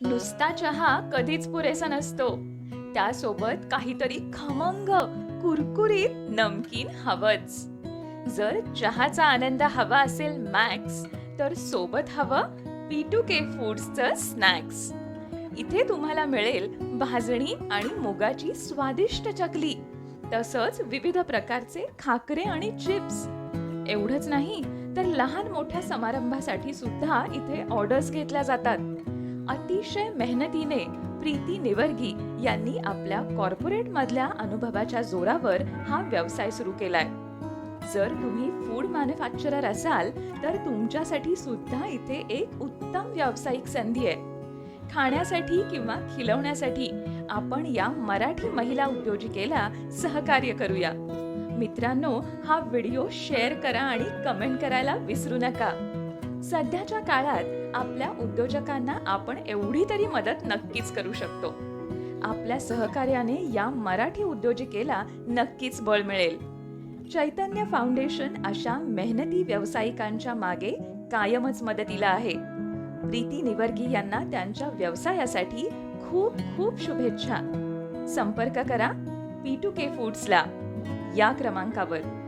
नुसता चहा कधीच पुरेसा नसतो. त्यासोबत काहीतरी खमंग कुरकुरीत नमकीन हवंच. जर चहाचा आनंद हवा असेल मॅक्स तर सोबत हवं पी टू के फूड्सचं स्नॅक्स. इथे तुम्हाला मिळेल भाजणी आणि मुगाची स्वादिष्ट चकली. तसंच विविध प्रकारचे खाकरे आणि चिप्स. एवढंच नाही तर लहान मोठ्या समारंभासाठी सुद्धा इथे ऑर्डर्स घेतल्या जातात. अतिशय मेहनतीने प्रीती निवर्गी यांनी आपल्या कॉर्पोरेट मधल्या अनुभवाच्या जोरावर हा व्यवसाय सुरू केलाय. जर तुम्ही फूड मॅन्युफॅक्चरर असाल तर तुमच्यासाठी सुद्धा इथे एक उत्तम व्यावसायिक संधी आहे. खाण्यासाठी किंवा खिलवण्यासाठी आपण या मराठी महिला उद्योजिकेला सहकार्य करूया. मित्रांनो हा व्हिडिओ शेअर करा आणि कमेंट करायला विसरू नका. सध्याच्या काळात आपल्या उद्योजकांना आपण एवढी तरी मदत नक्कीच करू शकतो. आपल्या सहकार्याने या मराठी उद्योजिकेला नक्कीच बळ मिळेल. चैतन्य फाउंडेशन अशा मेहनती व्यावसायिकांच्या मागे कायमच मदतीला आहे. प्रीती निवर्गी यांना त्यांच्या व्यवसायासाठी खूप खूप शुभेच्छा. संपर्क करा. पी टू के फूड्सला. या क्रमांकावर.